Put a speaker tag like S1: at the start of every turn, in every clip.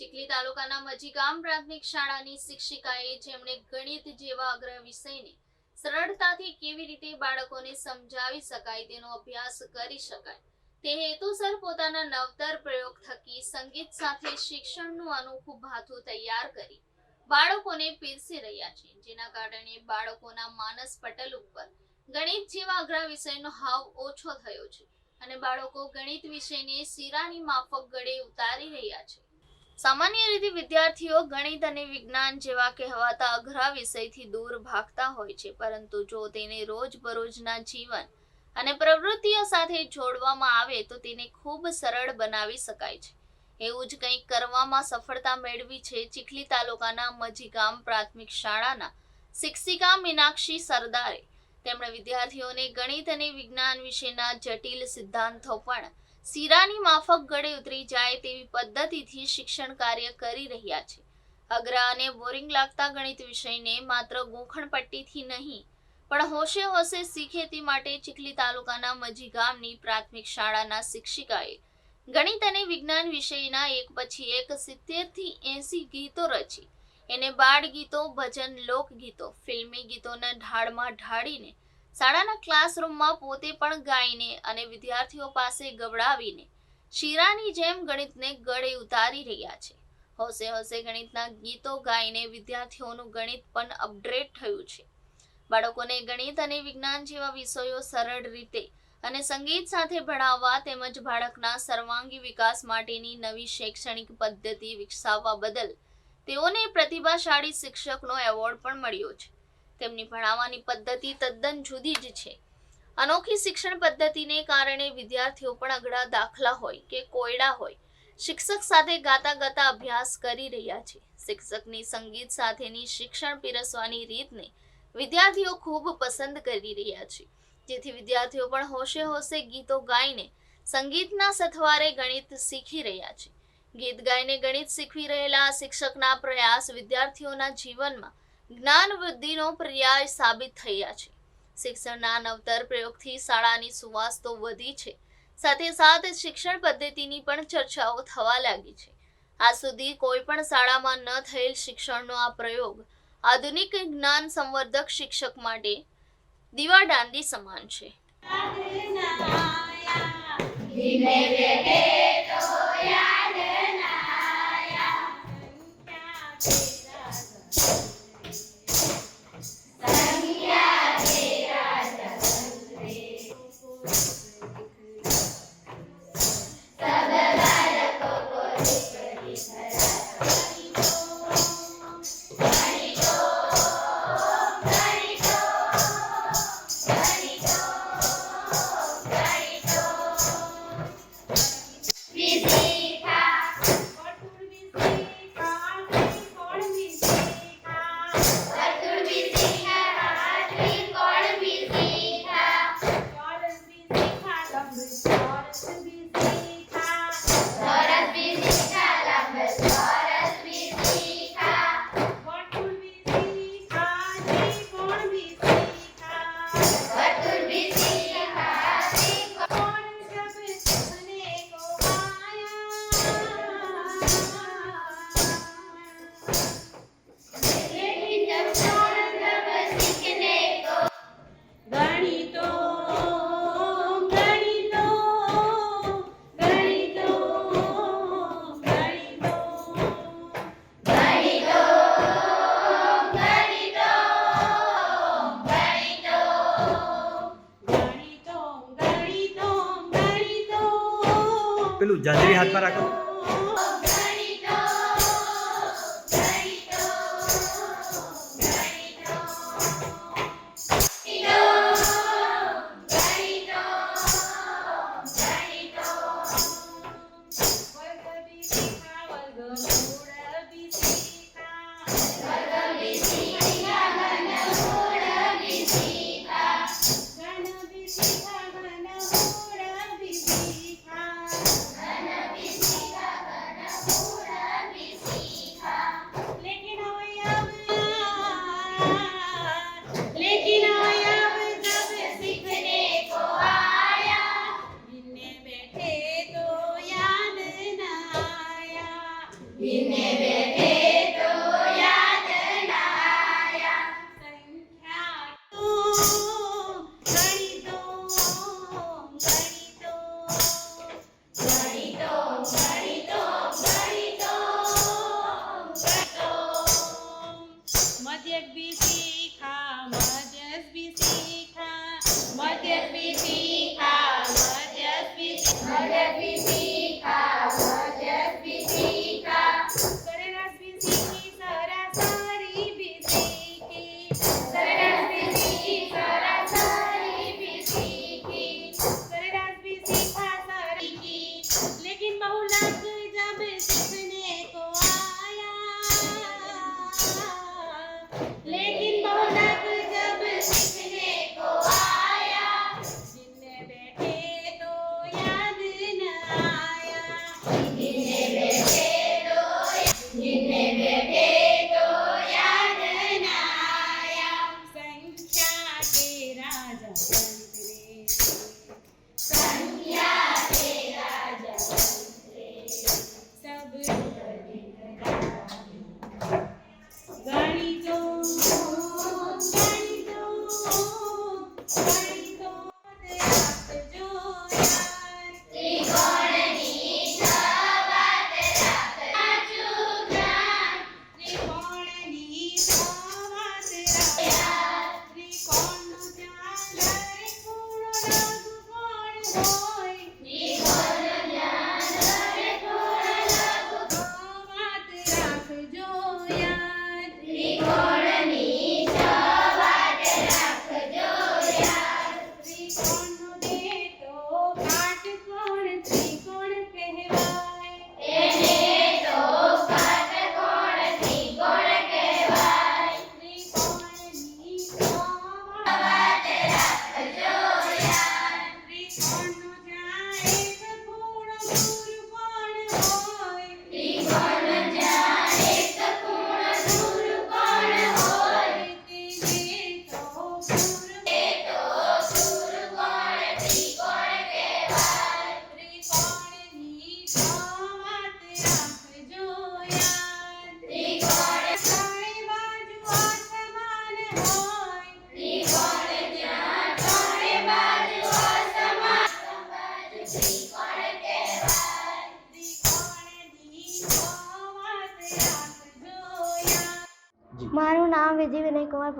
S1: ચીખલી તાલુકાના મજીગામ પ્રાથમિક શાળાની શિક્ષિકાએ જેમણે ગણિત જેવા અગ્ર વિષયને સરળતાથી કેવી રીતે બાળકોને સમજાવી શકાય તેનો અભ્યાસ કરી શકાય. તે હેતુસર પોતાના નવતર પ્રયોગ થકી સંગીત સાથે શિક્ષણનું અનોખું ભાથું તૈયાર કરી બાળકોને પીરસી રહ્યા છે, જેના કારણે બાળકોના માનસ પટલ ઉપર ગણિત જેવા અઘરા વિષયનો હાવ ઓછો થયો છે અને બાળકો ગણિત વિષયને શીરાની માફક ગળે ઉતારી રહ્યા છે. સામાન્ય રીતે વિદ્યાર્થીઓ ગણિત અને વિજ્ઞાન જેવા કહેવાતા અઘરા વિષયથી દૂર ભાગતા હોય છે, પરંતુ જો તેને રોજબરોજના જીવન અને પ્રવૃત્તિઓ સાથે જોડવામાં આવે તો તેને ખૂબ સરળ બનાવી શકાય છે. એવું જ કંઈક કરવામાં સફળતા મેળવી છે ચીખલી તાલુકાના મજીગામ પ્રાથમિક શાળાના શિક્ષિકા મીનાક્ષી સરદારે. તેમણે વિદ્યાર્થીઓને ગણિત અને વિજ્ઞાન વિશેના જટિલ સિદ્ધાંતો પણ શીરાની માફક ગળે ઉતરી જાય તેવી પદ્ધતિથી શિક્ષણ કાર્ય કરી રહ્યા છે. અગ્રા અને બોરિંગ લાગતા ગણિત વિષયને માત્ર ગોખણપટ્ટીથી નહીં, પણ હોશે હોશે શીખે તે માટે ચીખલી તાલુકાના મજી ગામની પ્રાથમિક શાળાના શિક્ષિકાએ ગણિત અને વિજ્ઞાન વિષયના એક પછી એક સિત્તેરથી એસી ગીતો રચી. એને બાળ ગીતો ભજન, લોકગીતો, ફિલ્મી ગીતોના ઢાળમાં ઢાળીને શાળાના ક્લાસરૂમમાં પોતે પણ ગાઈને અને વિદ્યાર્થીઓ પાસે ગવડાવીને શીરાની જેમ ગણિતને ગળે ઉતારી રહ્યા છે. હોસે હોસે ગણિતના ગીતો ગાઈને વિદ્યાર્થીઓનું ગણિત પણ અપગ્રેડ થયું છે. બાળકોને ગણિત અને વિજ્ઞાન જેવા વિષયો સરળ રીતે અને સંગીત સાથે ભણાવવા તેમજ બાળકના સર્વાંગી વિકાસ માટેની નવી શૈક્ષણિક પદ્ધતિ વિકસાવવા બદલ તેઓને પ્રતિભાશાળી શિક્ષકનો એવોર્ડ પણ મળ્યો છે. તેમની ભણાવવાની પદ્ધતિ તદ્દન જુદી જ છે. અનોખી શિક્ષણ પદ્ધતિને કારણે વિદ્યાર્થીઓ પણ અઘરા દાખલા હોય કે કોયડા હોય, શિક્ષક સાથે ગાતા ગાતા અભ્યાસ કરી રહ્યા છે. શિક્ષકની સંગીત સાથેની શિક્ષણ પીરસવાની રીતને વિદ્યાર્થીઓ ખૂબ પસંદ કરી રહ્યા છે. જેથી વિદ્યાર્થીઓ પણ હોશે હોશે ગીતો ગાઈને સંગીતના સથવારે ગણિત શીખી રહ્યા છે. ગીત ગાઈને ગણિત શીખવી રહેલા શિક્ષકના પ્રયાસ વિદ્યાર્થીઓના જીવનમાં જ્ઞાન વૃદ્ધિનો પર્યાય સાબિત થયા છે. શિક્ષણના નવતર પ્રયોગથી શાળાની સુવાસ તો વધી છે. સાથે સાથ શિક્ષણ પદ્ધતિની પણ ચર્ચાઓ થવા લાગી છે. આ સુધી કોઈ પણ શાળામાં ન થયેલ શિક્ષણનો આ પ્રયોગ આધુનિક જ્ઞાન સંવર્ધક શિક્ષક માટે દીવાદાંડી સમાન છે.
S2: Numbers started to be
S3: seen. પેલું જાજરી હાથમાં રાખો.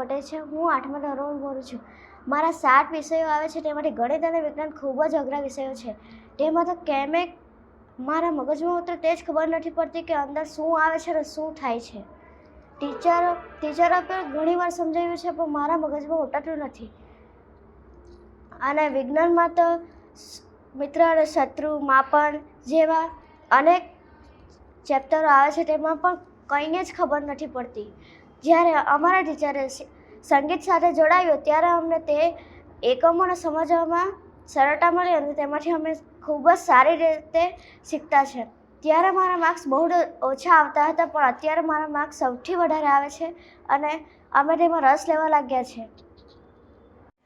S3: પટેલ છે, હું આઠમા ધોરણ બોલું છું. મારા સાત વિષયો આવે છે, તેમાંથી ગણિત અને વિજ્ઞાન ખૂબ જ અઘરા વિષયો છે. તેમાં તો કેમે મારા મગજમાં ઉતરે તે જ ખબર નથી પડતી કે અંદર શું આવે છે અને શું થાય છે. ટીચર, ટીચરો પણ ઘણીવાર સમજાવ્યું છે, પણ મારા મગજમાં ઉતરતું નથી. અને વિજ્ઞાનમાં તો મિત્ર અને શત્રુ, માપન જેવા અનેક ચેપ્ટરો આવે છે, તેમાં પણ કંઈને જ ખબર નથી પડતી. જ્યારે અમારા ટીચરે સંગીત સાથે જોડાયું ત્યારે અમને તે એકમોને સમજવામાં સરળતા મળી અને તેમાંથી અમે ખૂબ જ સારી રીતે શીખતા છે. ત્યારે મારા માર્ક્સ બહુ જ ઓછા આવતા હતા પણ અત્યારે મારા માર્ક્સ સૌથી વધારે આવે છે અને અમે તેમાં રસ લેવા લાગ્યા છે.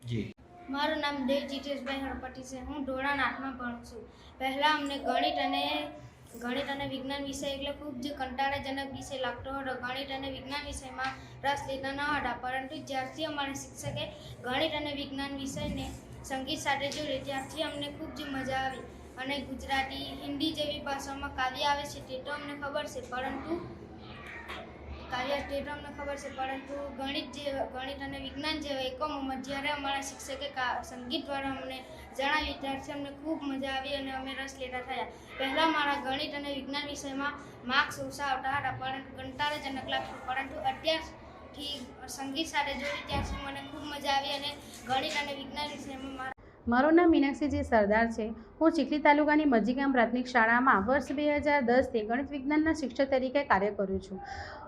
S4: જી.
S5: મારું નામ દેવ જીતેશભાઈ હરપટી છે. હું ધોરણ આઠમાં ભણું છું. પહેલાં અમને ગણિત અને ગણિત અને વિજ્ઞાન વિષય એટલે ખૂબ જ કંટાળાજનક વિષય લાગતો હતો ગણિત અને વિજ્ઞાન વિષયમાં રસ લેતા ન હતા. પરંતુ જ્યારથી અમારા શિક્ષકે ગણિત અને વિજ્ઞાન વિષયને સંગીત સાથે જોડે ત્યારથી અમને ખૂબ જ મજા આવી. અને ગુજરાતી, હિન્દી જેવી ભાષામાં કાવ્ય આવે છે તે તો અમને ખબર છે, પરંતુ કાવ્ય સ્ટેટ અમને ખબર છે, પરંતુ ગણિત જે ગણિત અને વિજ્ઞાન જેવા એકમોમાં જ્યારે અમારા શિક્ષકે સંગીત દ્વારા અમને જણાવ્યું ત્યારથી અમને ખૂબ મજા આવી અને અમે રસ લેતા થયા. પહેલાં મારા ગણિત અને વિજ્ઞાન વિષયમાં માર્ક્સ ઓછા આવતા હતા, પરંતુ કંટાળાજનક લાગતું પરંતુ અત્યારથી સંગીત સાથે જોડી ત્યારથી મને ખૂબ મજા આવી અને ગણિત અને વિજ્ઞાન વિષયમાં મારા
S2: મારું નામ મીનાક્ષીજી સરદાર છે. હું ચીખલી તાલુકાની મજીગામ પ્રાથમિક શાળામાં વર્ષ બે હજાર દસથી ગણિત વિજ્ઞાનના શિક્ષક તરીકે કાર્ય કરું છું.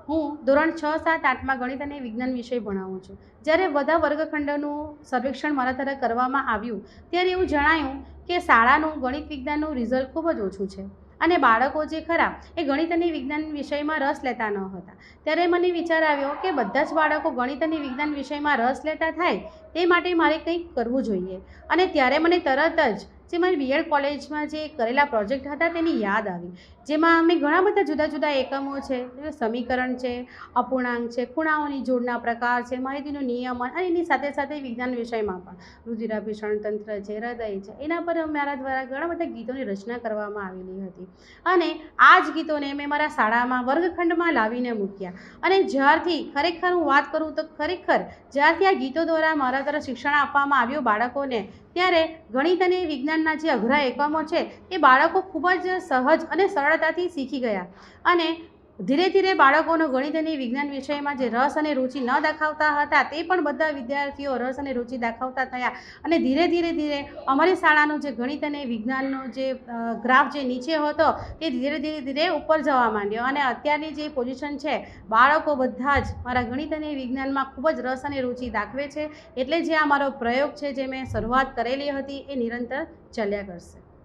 S2: હું ધોરણ છ, સાત, આઠમાં ગણિત અને વિજ્ઞાન વિષય ભણાવું છું. જ્યારે બધા વર્ગખંડનું સર્વેક્ષણ મારા દ્વારા કરવામાં આવ્યું, ત્યારે એવું જણાયું કે શાળાનું ગણિત વિજ્ઞાનનું રિઝલ્ટ ખૂબ જ ઓછું છે અને બાળકો જે ખરા, એ ગણિત અને વિજ્ઞાન વિષયમાં રસ લેતા ન હતા. ત્યારે મને વિચાર આવ્યો કે બધા જ બાળકો ગણિત અને વિજ્ઞાન વિષયમાં રસ લેતા થાય, તે માટે મારે કંઈક કરવું જોઈએ. અને ત્યારે મને તરત જ જે મારી બીએડ કોલેજમાં જે કરેલા પ્રોજેક્ટ હતા તેની યાદ આવી. જેમાં અમે ઘણા બધા જુદા જુદા એકમો છે સમીકરણ છે, અપૂર્ણાંક છે, ખૂણાઓની જોડના પ્રકાર છે, માહિતીનું નિયમન અને એની સાથે સાથે વિજ્ઞાન વિષયમાં પણ. રુધિરાભિષણ તંત્ર છે, હૃદય છે, એના પર મારા દ્વારા ઘણા બધા ગીતોની રચના કરવામાં આવેલી હતી. અને આ જ ગીતોને મેં મારા શાળામાં વર્ગખંડમાં લાવીને મૂક્યા. અને જ્યારથી ખરેખર હું વાત કરું તો ખરેખર જ્યારથી આ ગીતો દ્વારા મારા તરફ શિક્ષણ આપવામાં આવ્યું બાળકોને ત્યારે ગણિત અને વિજ્ઞાનના જે અઘરા એકમો છે, એ બાળકો ખૂબ જ સહજ અને સરળતાથી શીખી ગયા. અને ધીરે ધીરે બાળકોનો ગણિત અને વિજ્ઞાન વિષયમાં જે રસ અને રુચિ ન દાખવતા હતા, તે પણ બધા વિદ્યાર્થીઓ રસ અને રુચિ દાખવતા થયા. અને ધીરે ધીરે ધીરે અમારી શાળાનું જે ગણિત અને વિજ્ઞાનનો જે ગ્રાફ જે નીચે હતો, તે ધીરે ધીરે ધીરે ઉપર જવા માંડ્યો. અને અત્યારની જે પોઝિશન છે, બાળકો બધા જ મારા ગણિત અને વિજ્ઞાનમાં ખૂબ જ રસ અને રુચિ દાખવે છે. એટલે જે આ મારો પ્રયોગ છે, જે મેં શરૂઆત કરેલી હતી, એ નિરંતર ચાલ્યા કરશે.